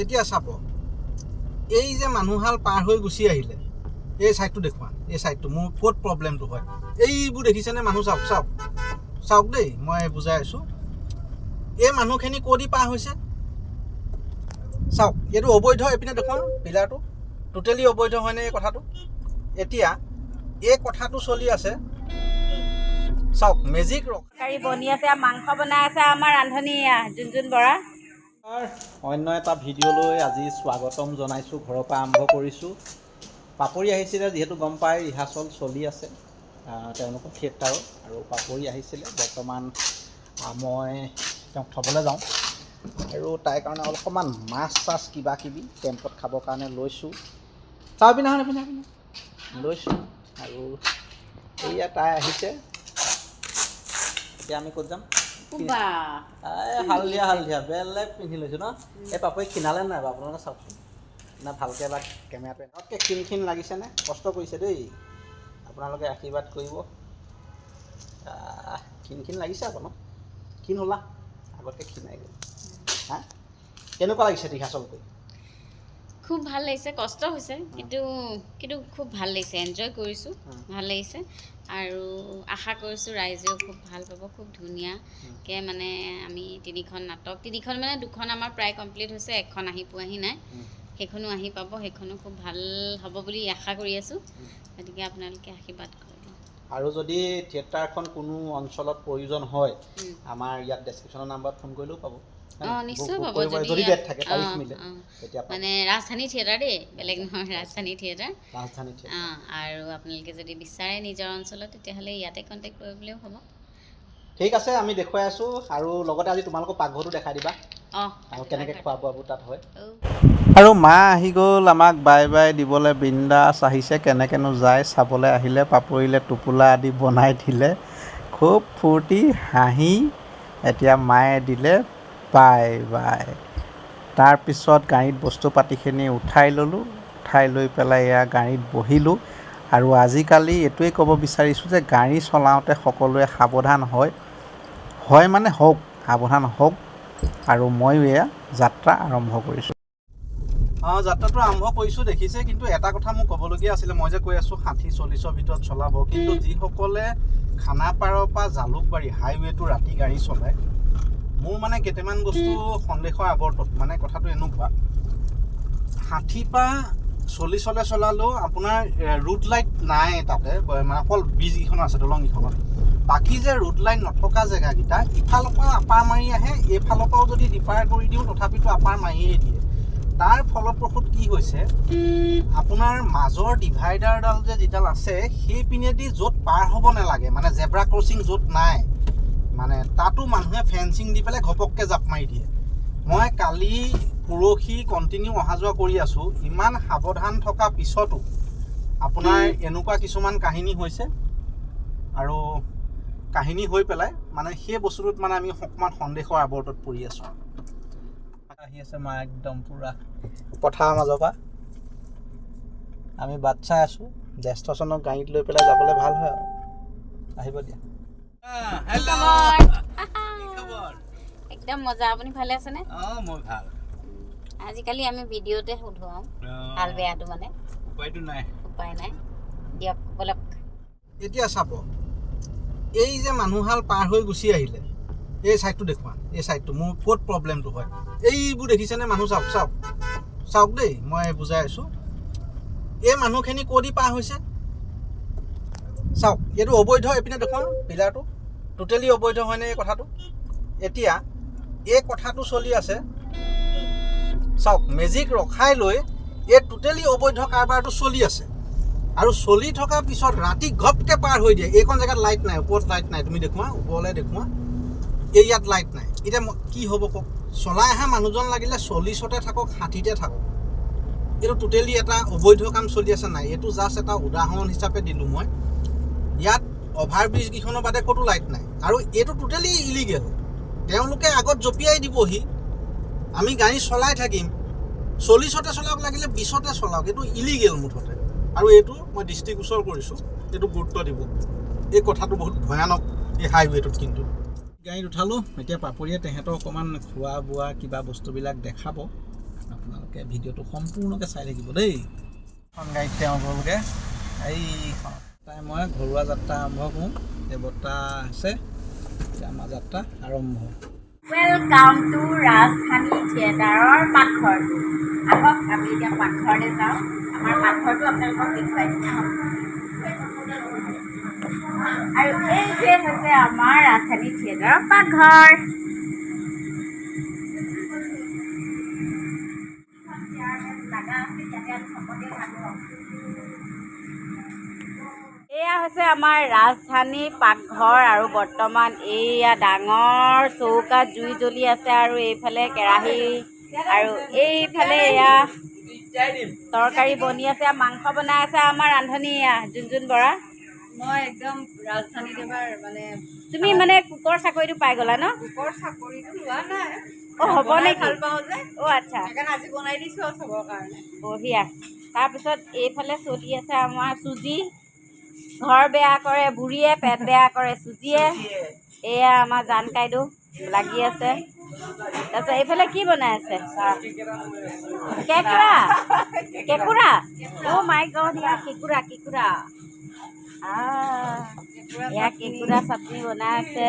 এতিয়া চাব এই যে মানুহহাল পাৰ হৈ গুচি আহিলে এই ছাইডটো দেখুওৱা এই ছাইডটো মোৰ ক'ত প্ৰব্লেমটো হয়? এইবোৰ দেখিছেনে মানুহ? চাওক চাওক চাওক দেই মই বুজাই আছোঁ। এই মানুহখিনি ক'দি পাৰ হৈছে? চাওক এইটো অবৈধ এইপিনে দেখুৱাম পিলাৰটো। টোটেলি অবৈধ হয়নে এই কথাটো? এতিয়া এই কথাটো চলি আছে। চাওক মেজিক কাৰী বনি আছে মাংস বনাই আছে আমাৰ ৰান্ধনী জুনজুন বৰা। অন্য এটা ভিডিঅ'লৈ আজি স্বাগতম জনাইছোঁ, ঘৰৰ পৰা আৰম্ভ কৰিছোঁ। পাপৰি আহিছিলে, যিহেতু গম পাই ৰিহাৰ্চল চলি আছে তেওঁলোকৰ থিয়েটাৰত, আৰু পাপৰি আহিছিলে। বৰ্তমান মই তেওঁক থ'বলৈ যাওঁ। আৰু তাইৰ কাৰণে অলপমান মাছ চাছ কিবা কিবি কেম্পত খাবৰ কাৰণে লৈছোঁ। চাহ পিন্ধা লৈছোঁ, আৰু এয়া তাই আহিছে। এতিয়া আমি ক'ত যাম? হালধীয়া হালধীয়া বেলেগ পিন্ধি লৈছোঁ ন? এই পাপৰি ক্ষীণালে নাই বাৰু? আপোনালোকে চাওকচোন। না ভালকৈ এবাৰ কেমেৰাটো এনেকৈ ক্ষীণ ক্ষীণ লাগিছেনে কষ্ট কৰিছে দেই। আপোনালোকে আশীৰ্বাদ কৰিব। ক্ষীণ ক্ষীণ লাগিছে আকৌ ন? ক্ষীণ হ'লা। আগতকৈ ক্ষীণাই গ'ল। হা? কেনেকুৱা লাগিছে কৰি খুব ভাল লাগিছে কষ্ট হৈছে কিন্তু কিন্তু খুব ভাল লাগিছে এনজয় কৰিছোঁ। ভাল লাগিছে আৰু আশা কৰিছোঁ ৰাইজেও খুব ভাল পাব খুব ধুনীয়াকৈ মানে আমি তিনিখন নাটক তিনিখন মানে দুখন আমাৰ প্ৰায় কমপ্লিট হৈছে এখন আহি পোৱাহি নাই। সেইখনো আহি পাব সেইখনো খুব ভাল হ'ব বুলি আশা কৰি আছোঁ। গতিকে আপোনালোকে আশীৰ্বাদ কৰিব আৰু যদি থিয়েটাৰখন কোনো অঞ্চলত প্ৰয়োজন হয় আমাৰ ইয়াত ডেছক্ৰিপশ্যনৰ নাম্বাৰত ফোন কৰিলেও পাব। মানে ৰাজধানী থিয়েটাৰ দেই বেলেগ নহয় ৰাজধানী থিয়েটাৰ। আৰু আপোনালোকে যদি বিচাৰে নিজৰ অঞ্চলত তেতিয়াহ'লে ইয়াতে কণ্টেক্ট কৰিবলৈও হ'ব। ঠিক আছে আমি দেখুৱাই আছোঁ আৰু লগতে আজি তোমালোকৰ পাকঘৰটো দেখাই দিবা। আৰু কেনেকৈ খোৱা বোৱাবোৰ তাত হয়? অঁ আৰু মা আহি গ'ল আমাক বাই বাই দিবলৈ বিন্দাছ আহিছে কেনেকেনো যায় চাবলৈ আহিলে পাপৰিলে টোপোলা আদি বনাই দিলে। খুব ফূৰ্তি হাঁহি এতিয়া মায়ে দিলে বাই বাই। তাৰপিছত গাড়ীত বস্তু পাতিখিনি উঠাই ল'লোঁ উঠাই লৈ পেলাই এয়া গাড়ীত বহিলোঁ। আৰু আজিকালি এইটোৱেই ক'ব বিচাৰিছোঁ যে গাড়ী চলাওঁতে সকলোৱে সাৱধান হয়। হয় মানে হওক সাৱধান হওক। আৰু ময়ো এয়া যাত্ৰা আৰম্ভ কৰিছোঁ। অঁ যাত্ৰাটো আৰম্ভ কৰিছোঁ দেখিছে কিন্তু এটা কথা মোক ক'বলগীয়া আছিলে মই যে কৈ আছোঁ ষাঠি চল্লিছৰ ভিতৰত চলাব। কিন্তু যিসকলে খানাপাৰৰ পৰা জালুকবাৰী হাইৱেটো ৰাতি গাড়ী চলায় মোৰ মানে কেইটামান বস্তু সন্দেহৰ আৱৰ্তত মানে কথাটো এনেকুৱা। ষাঠি পৰা চল্লিছলৈ চলালেও আপোনাৰ ৰুট লাইট নাই তাতে মানে অকল ব্ৰিজকেইখন আছে দলংকেইখনত বাকী যে ৰুট লাইট নথকা জেগাকেইটা ইফালৰ পৰা আপাৰ মাৰি আহে এইফালৰ পৰাও যদি ডিপাৰ কৰি দিওঁ তথাপিতো আপাৰ মাৰিয়ে দিয়ে। তাৰ ফলপ্ৰসূত কি হৈছে আপোনাৰ মাজৰ ডিভাইডাৰডাল যে যিডাল আছে সেই পিনেদি য'ত পাৰ হ'ব নালাগে মানে জেব্ৰা ক্ৰচিং য'ত নাই মানে তাতো মানুহে ফেঞ্চিং দি পেলাই ঘপককৈ জাপ মাৰি দিয়ে। মই কালি পৰহি কণ্টিনিউ অহা যোৱা কৰি আছোঁ। ইমান সাৱধান থকা পিছতো আপোনাৰ এনেকুৱা কিছুমান কাহিনী হৈছে আৰু কাহিনী হৈ পেলাই মানে সেই বস্তুটোত মানে আমি অকণমান সন্দেহৰ আৱৰ্তত পৰি আছোঁ। আহি আছে মা একদম পূৰা। পথাৰৰ মাজৰ পৰা। আমি বাট চাই আছোঁ। জ্যেষ্ঠজনক গাড়ীত লৈ পেলাই যাবলৈ ভাল হয় আৰু। আহিব দিয়া। একদম মজা। আপুনি ভালে আছেনে? অঁ মই ভাল। আজিকালি আমি ভিডিঅ'তে সোধো আৰু ভালো বেয়াটো মানে। উপায়টো নাই। উপায় নাই। দিয়ক বলক। এতিয়া চাব এই যে মানুহহাল পাৰ হৈ গুচি আহিলে এই ছাইডটো দেখুওৱা এই ছাইডটো মোৰ ক'ত প্ৰব্লেমটো হয়? এইবোৰ দেখিছেনে মানুহ? চাওক চাওক। চাওক দেই মই বুজাই আছোঁ। এই মানুহখিনি ক'দি পাৰ হৈছে? চাওক এইটো অবৈধ এইপিনে দেখুৱাম পিলাৰটো। টোটেলি অবৈধ হয়নে এই কথাটো? এতিয়া এই কথাটো চলি আছে চাওক মেজিক ৰখাই লৈ এই টোটেলি অবৈধ কাৰবাৰটো চলি আছে। আৰু চলি থকাৰ পিছত ৰাতি ঘপকৈ পাৰ হৈ দিয়ে। এইখন জেগাত লাইট নাই, ওপৰত লাইট নাই। তুমি দেখুওৱা, ওপৰলৈ দেখুওৱা। এই ইয়াত লাইট নাই। এতিয়া কি হ'ব কওক? চলাই অহা মানুহজন লাগিলে চল্লিছতে থাকক, ষাঠিতে থাকক। এইটো টোটেলি এটা অবৈধ কাম চলি আছে নাই? এইটো জাষ্ট এটা উদাহৰণ হিচাপে দিলোঁ মই। ইয়াত অভাৰ ব্ৰিজকেইখনৰ বাদে ক'তো লাইট নাই। আৰু এইটো টোটেলি ইলিগেল তেওঁলোকে আগত জঁপিয়াই দিবহি। আমি গাড়ী চলাই থাকিম চল্লিছতে চলাওক লাগিলে বিছতে চলাওক, এইটো ইলিগেল মুঠতে। আৰু এইটো মই দৃষ্টিগোচৰ কৰিছোঁ, এইটো গুৰুত্ব দিব। এই কথাটো বহুত ভয়ানক, এই হাইৱেটোত কিন্তু। গাড়ীত উঠালোঁ, এতিয়া পাপৰিয়ে তেহেঁতৰ অকণমান খোৱা বোৱা কিবা বস্তুবিলাক দেখাব। আপোনালোকে ভিডিঅ'টো সম্পূৰ্ণকৈ চাই থাকিব দেই। এখন গাড়ীত তেওঁ এই তাই মই, ঘৰুৱা যাত্ৰা আৰম্ভ কৰোঁ। বৰ্তা আছে, আমাৰ যাত্ৰা আৰম্ভ। ৱেলকাম টু ৰাজধানী থিয়েটাৰৰ পাকঘৰ। আহক আমি এতিয়া পাকঘৰলৈ যাওঁ। আমাৰ পাকঘৰটো আপোনালোকক দেখুৱাই দিম। আৰু এইটোৱে হৈছে আমাৰ ৰাজধানী থিয়েটাৰৰ পাকঘৰ। আমাৰ ৰাজধানী পাকঘৰ আৰু বৰ্তমান এইয়া ডাঙৰ চৌকাত জুই জ্বলি আছে আৰু এইফালে কেৰাহী আৰু এইফালে এয়া তৰকাৰী বনি আছে মাংস বনাই আছে আমাৰ ৰান্ধনী এয়া যোনযোন বৰা। মই একদম ৰাজধানীত এবাৰ মানে তুমি মানে কুকৰ চাকৰিটো পাই গ'লা ন? কুকৰ চাকৰিটো লোৱা নাই। অ' হ'ব নেকি? ভাল পাওঁ যে। অ' আচ্ছা। সেইকাৰণে আজি বনাই দিছোঁ আৰু চবৰ কাৰণে। বঢ়িয়া। তাৰপিছত এইফালে চলি আছে আমাৰ চুজি। ঘৰ বেয়া কৰে বুঢ়ীয়ে পেট বেয়া কৰে চুজিয়ে। এয়া আমাৰ জান কাইদেউ লাগি আছে। তাৰপিছত এইফালে কি বনাই আছে? কেঁকুৰা। কেঁকুৰা? অ' মাই গড এয়া কেঁকুৰা কেঁকুৰা। এয়া কেঁকুৰা চাটনি বনাই আছে।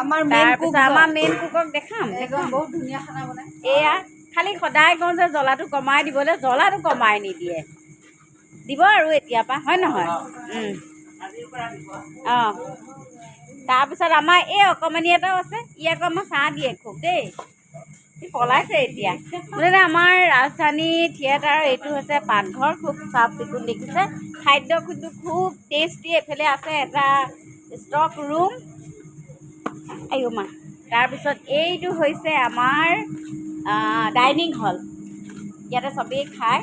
আমাৰ মেইন আমাৰ কুকক দেখাম একদম দেখাম। বহুত ধুনীয়া খানা বনাই। এয়া খালি সদায় কওঁ যে জ্বলাটো কমাই দিবলৈ জ্বলাটো কমাই নিদিয়ে। দিব আৰু এতিয়াৰ পৰা হয় নহয়। অঁ। তাৰপিছত আমাৰ এই অকণমানি এটাও আছে ই আকৌ আমাৰ চাহ দিয়ে খুব দেই। পলাইছে এতিয়া। মুঠতে আমাৰ ৰাজধানী থিয়েটাৰৰ এইটো হৈছে পাকঘৰ খুব চাফ চিকুণ দেখিছে। খাদ্য কিন্তু খুব টেষ্টি এইফালে আছে এটা ষ্টক ৰুম আইঅ' মা। তাৰপিছত এইটো হৈছে আমাৰ ডাইনিং হল ইয়াতে চবেই খায়।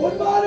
One body.